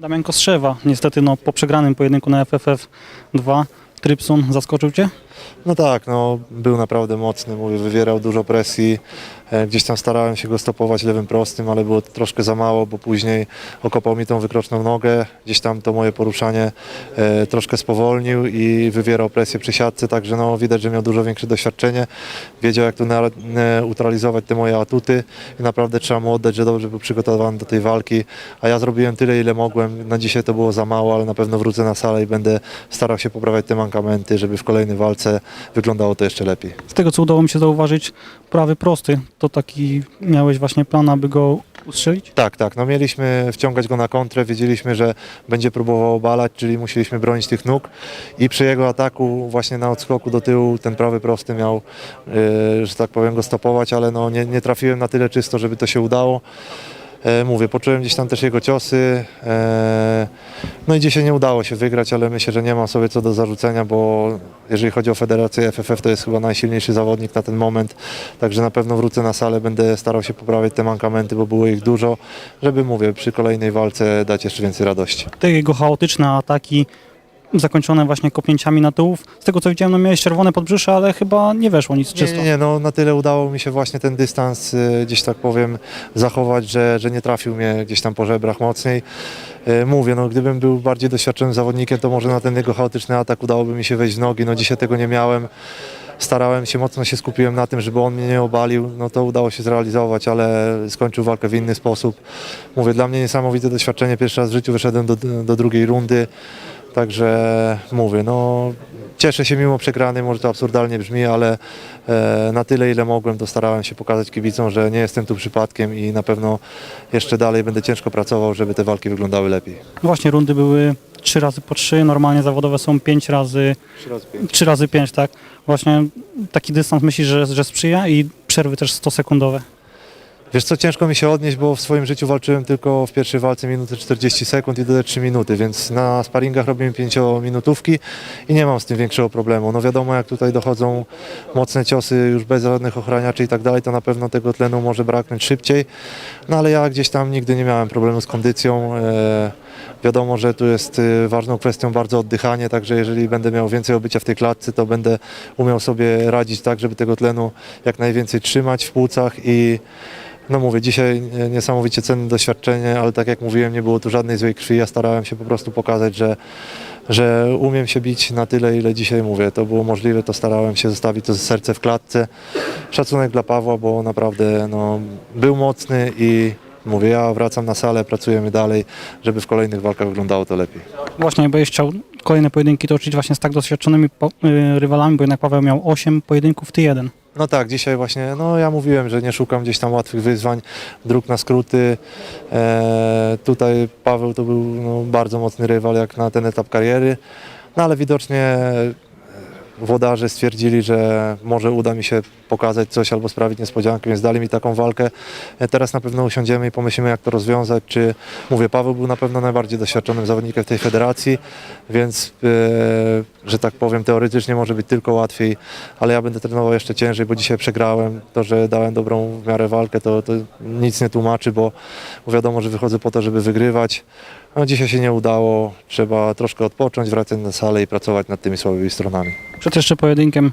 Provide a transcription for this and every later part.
Damian Kostrzewa, niestety no, po przegranym pojedynku na FFF 2, Trypsun zaskoczył Cię? No tak, no, był naprawdę mocny, mówię, wywierał dużo presji. E, Gdzieś tam starałem się go stopować lewym prostym, ale było to troszkę za mało, bo później okopał mi tą wykroczną nogę. Gdzieś tam to moje poruszanie e, troszkę spowolnił i wywierał presję przy siatce, także no, widać, że miał dużo większe doświadczenie. Wiedział, jak tu na- neutralizować te moje atuty i naprawdę trzeba mu oddać, że dobrze był przygotowany do tej walki. A ja zrobiłem tyle, ile mogłem. Na dzisiaj to było za mało, ale na pewno wrócę na salę i będę starał się poprawiać te mankamenty, żeby w kolejnej walce wyglądało to jeszcze lepiej. Z tego co udało mi się zauważyć, prawy prosty, to taki miałeś właśnie plan, aby go ustrzelić? Tak, tak. No mieliśmy wciągać go na kontrę, wiedzieliśmy, że będzie próbował obalać, czyli musieliśmy bronić tych nóg i przy jego ataku właśnie na odskoku do tyłu ten prawy prosty miał, yy, że tak powiem, go stopować, ale no nie, nie trafiłem na tyle czysto, żeby to się udało. E, mówię, poczułem gdzieś tam też jego ciosy. E, no i dzisiaj nie udało się wygrać, ale myślę, że nie mam sobie co do zarzucenia, bo jeżeli chodzi o Federację FFF, to jest chyba najsilniejszy zawodnik na ten moment. Także na pewno wrócę na salę, będę starał się poprawiać te mankamenty, bo było ich dużo, żeby, mówię, przy kolejnej walce dać jeszcze więcej radości. Te jego chaotyczne ataki zakończone właśnie kopnięciami na tyłów. Z tego co widziałem, no miałeś czerwone podbrzusze, ale chyba nie weszło nic Nie, czysto. nie, nie, no na tyle udało mi się właśnie ten dystans y, gdzieś tak powiem zachować, że, że nie trafił mnie gdzieś tam po żebrach mocniej. Y, Mówię, no gdybym był bardziej doświadczonym zawodnikiem, to może na ten jego chaotyczny atak udałoby mi się wejść w nogi, no dzisiaj tego nie miałem. Starałem się, mocno się skupiłem na tym, żeby on mnie nie obalił, no to udało się zrealizować, ale skończył walkę w inny sposób. Mówię, dla mnie niesamowite doświadczenie, pierwszy raz w życiu wyszedłem do, do drugiej rundy. Także mówię, no cieszę się mimo przegranej, może to absurdalnie brzmi, ale e, na tyle ile mogłem to starałem się pokazać kibicom, że nie jestem tu przypadkiem i na pewno jeszcze dalej będę ciężko pracował, żeby te walki wyglądały lepiej. Właśnie rundy były 3 razy po 3, normalnie zawodowe są 5 razy, 3 razy 5, tak? Właśnie taki dystans myślisz, że, że sprzyja i przerwy też 100 sekundowe. Wiesz co, ciężko mi się odnieść, bo w swoim życiu walczyłem tylko w pierwszej walce minuty 40 sekund i dodaję 3 minuty, więc na sparingach robimy 5-minutówki i nie mam z tym większego problemu. No wiadomo, jak tutaj dochodzą mocne ciosy już bez żadnych ochraniaczy i tak dalej, to na pewno tego tlenu może braknąć szybciej, no ale ja gdzieś tam nigdy nie miałem problemu z kondycją. E, wiadomo, że tu jest e, ważną kwestią bardzo oddychanie, także jeżeli będę miał więcej obycia w tej klatce, to będę umiał sobie radzić tak, żeby tego tlenu jak najwięcej trzymać w płucach i no mówię, dzisiaj niesamowicie cenne doświadczenie, ale tak jak mówiłem, nie było tu żadnej złej krwi. Ja starałem się po prostu pokazać, że, że umiem się bić na tyle, ile dzisiaj mówię. To było możliwe, to starałem się zostawić to serce w klatce. Szacunek dla Pawła, bo naprawdę no, był mocny i mówię, ja wracam na salę, pracujemy dalej, żeby w kolejnych walkach wyglądało to lepiej. Właśnie, bo chciał kolejne pojedynki toczyć właśnie z tak doświadczonymi y, rywalami, bo jednak Paweł miał 8 pojedynków, ty jeden. No tak, dzisiaj właśnie, no ja mówiłem, że nie szukam gdzieś tam łatwych wyzwań, dróg na skróty. E, tutaj Paweł to był no, bardzo mocny rywal jak na ten etap kariery, no ale widocznie włodarze stwierdzili, że może uda mi się pokazać coś albo sprawić niespodziankę, więc dali mi taką walkę. E, Teraz na pewno usiądziemy i pomyślimy, jak to rozwiązać. Czy mówię, Paweł był na pewno najbardziej doświadczonym zawodnikiem w tej federacji, więc e, że tak powiem, teoretycznie może być tylko łatwiej, ale ja będę trenował jeszcze ciężej, bo dzisiaj przegrałem. To, że dałem dobrą w miarę walkę, to, to nic nie tłumaczy, bo, bo wiadomo, że wychodzę po to, żeby wygrywać. No, dzisiaj się nie udało, trzeba troszkę odpocząć, wracać na salę i pracować nad tymi słabymi stronami. Przed jeszcze pojedynkiem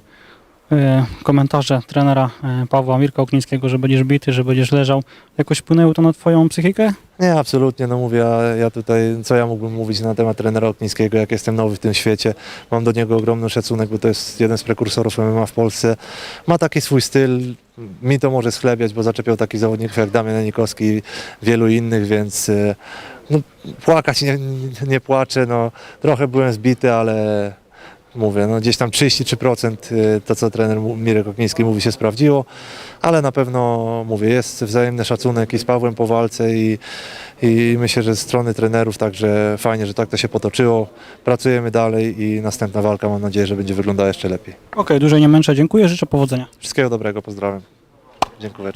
komentarze trenera y, Pawła Mirka Oklińskiego, że będziesz bity, że będziesz leżał. Jakoś wpłynęło to na twoją psychikę? Nie, absolutnie, no mówię, ja, tutaj, co ja mógłbym mówić na temat trenera Oknińskiego, jak jestem nowy w tym świecie, mam do niego ogromny szacunek, bo to jest jeden z prekursorów MMA w Polsce, ma taki swój styl, mi to może schlebiać, bo zaczepiał takich zawodników jak Damian Janikowski i wielu innych, więc e, no, płakać nie, nie płaczę, no trochę byłem zbity, ale mówię, no gdzieś tam 33% y, to, co trener Mirek Okniński mówi się sprawdziło, ale na pewno, mówię, jest wzajemny szacunek i z Pawłem po walce i, i myślę, że ze strony trenerów, także fajnie, że tak to się potoczyło. Pracujemy dalej i następna walka mam nadzieję, że będzie wyglądała jeszcze lepiej. Okej, dłużej nie męczę, dziękuję, życzę powodzenia. Wszystkiego dobrego, pozdrawiam. Dziękuję.